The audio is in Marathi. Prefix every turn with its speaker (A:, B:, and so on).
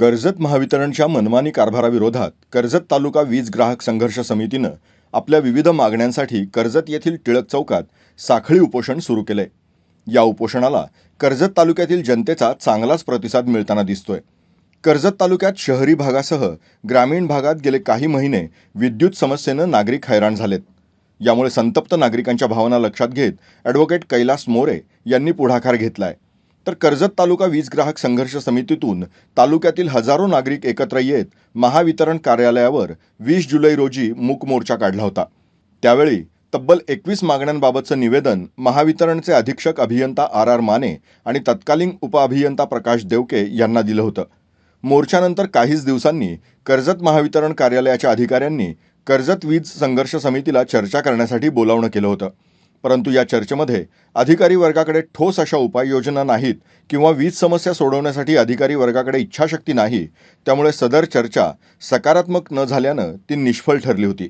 A: कर्जत महावितरणच्या मनमानी कारभाराविरोधात कर्जत तालुका वीज ग्राहक संघर्ष समितीनं आपल्या विविध मागण्यांसाठी कर्जत येथील टिळक चौकात साखळी उपोषण सुरू केलंय. या उपोषणाला कर्जत तालुक्यातील जनतेचा चांगलाच प्रतिसाद मिळताना दिसतोय. कर्जत तालुक्यात शहरी भागासह ग्रामीण भागात गेले काही महिने विद्युत समस्येनं नागरिक हैराण झालेत. यामुळे संतप्त नागरिकांच्या भावना लक्षात घेत ॲडव्होकेट कैलास मोरे यांनी पुढाकार घेतलाय. तर कर्जत तालुका वीज ग्राहक संघर्ष समितीतून तालुक्यातील हजारो नागरिक एकत्र येत महावितरण कार्यालयावर वीस जुलै रोजी मूक मोर्चा काढला होता. त्यावेळी तब्बल एकवीस मागण्यांबाबतचं निवेदन महावितरणचे अधीक्षक अभियंता आर आर माने आणि तत्कालीन उपअभियंता प्रकाश देवके यांना दिलं होतं. मोर्चानंतर काहीच दिवसांनी कर्जत महावितरण कार्यालयाच्या अधिकाऱ्यांनी कर्जत वीज संघर्ष समितीला चर्चा करण्यासाठी बोलावणं केलं होतं. परंतु या चर्चेमध्ये अधिकारी वर्गाकडे ठोस अशा उपाययोजना नाहीत किंवा वीज समस्या सोडवण्यासाठी अधिकारी वर्गाकडे इच्छाशक्ती नाही त्यामुळे सदर चर्चा सकारात्मक न झाल्यानं ती निष्फळ ठरली होती.